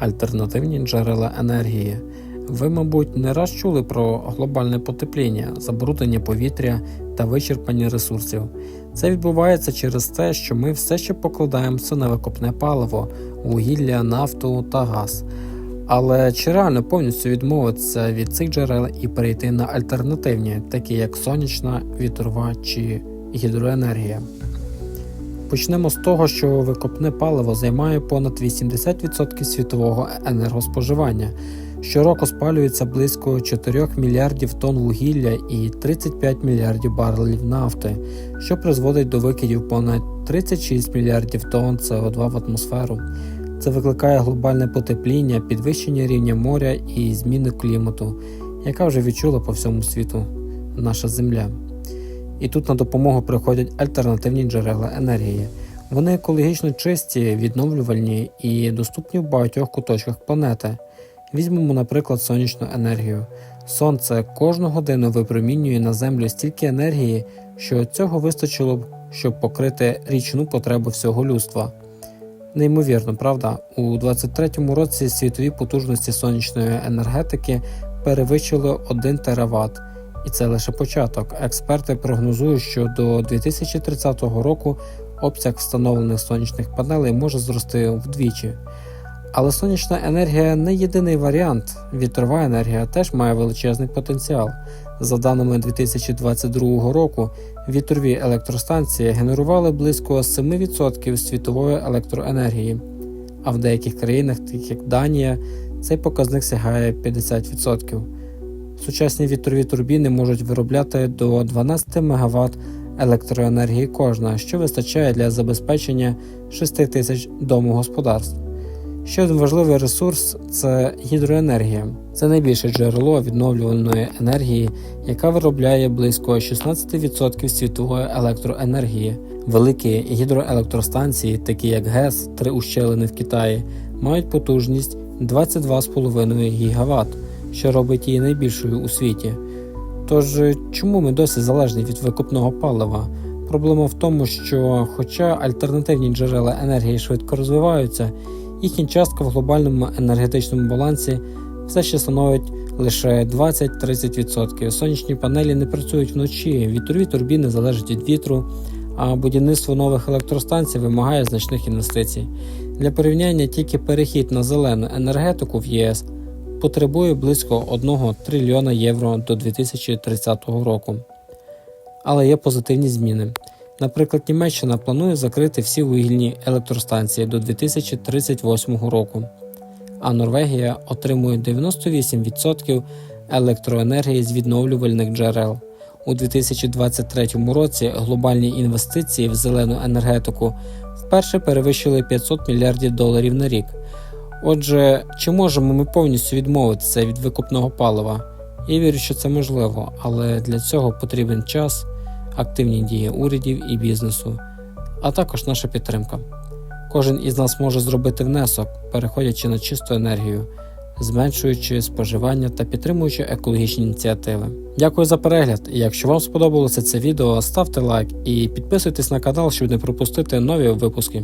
альтернативні джерела енергії. Ви, мабуть, не раз чули про глобальне потепління, забруднення повітря та вичерпання ресурсів. Це відбувається через те, що ми все ще покладаємося на викопне паливо, вугілля, нафту та газ. Але чи реально повністю відмовитися від цих джерел і перейти на альтернативні, такі як сонячна, вітрова чи гідроенергія? Почнемо з того, що викопне паливо займає понад 80% світового енергоспоживання. Щороку спалюється близько 4 мільярдів тонн вугілля і 35 мільярдів барелів нафти, що призводить до викидів понад 36 мільярдів тонн СО2 в атмосферу. Це викликає глобальне потепління, підвищення рівня моря і зміни клімату, яка вже відчула по всьому світу наша Земля. І тут на допомогу приходять альтернативні джерела енергії. Вони екологічно чисті, відновлювальні і доступні в багатьох куточках планети. Візьмемо, наприклад, сонячну енергію. Сонце кожну годину випромінює на землю стільки енергії, що цього вистачило б, щоб покрити річну потребу всього людства. Неймовірно, правда? У 23-му році світові потужності сонячної енергетики перевищили 1 тераватт. І це лише початок. Експерти прогнозують, що до 2030 року обсяг встановлених сонячних панелей може зрости вдвічі. Але сонячна енергія не єдиний варіант. Вітрова енергія теж має величезний потенціал. За даними 2022 року, вітрові електростанції генерували близько 7% світової електроенергії, а в деяких країнах, таких як Данія, цей показник сягає 50%. Сучасні вітрові турбіни можуть виробляти до 12 МВт електроенергії кожна, що вистачає для забезпечення 6 тисяч домогосподарств. Ще один важливий ресурс це гідроенергія. Це найбільше джерело відновлювальної енергії, яка виробляє близько 16% світової електроенергії. Великі гідроелектростанції, такі як ГЕС, три ущелини в Китаї, мають потужність 22,5 ГВт, що робить її найбільшою у світі. Тож чому ми досі залежні від викопного палива? Проблема в тому, що, хоча альтернативні джерела енергії швидко розвиваються, їхня частка в глобальному енергетичному балансі все ще становить лише 20-30%. Сонячні панелі не працюють вночі, вітрові турбіни залежать від вітру, а будівництво нових електростанцій вимагає значних інвестицій. Для порівняння тільки перехід на зелену енергетику в ЄС потребує близько 1 трильйона євро до 2030 року. Але є позитивні зміни. Наприклад, Німеччина планує закрити всі вугільні електростанції до 2038 року, а Норвегія отримує 98% електроенергії з відновлювальних джерел. У 2023 році глобальні інвестиції в зелену енергетику вперше перевищили 500 мільярдів доларів на рік. Отже, чи можемо ми повністю відмовитися від викопного палива? Я вірю, що це можливо, але для цього потрібен час, активні дії урядів і бізнесу, а також наша підтримка. Кожен із нас може зробити внесок, переходячи на чисту енергію, зменшуючи споживання та підтримуючи екологічні ініціативи. Дякую за перегляд! Якщо вам сподобалося це відео, ставте лайк і підписуйтесь на канал, щоб не пропустити нові випуски.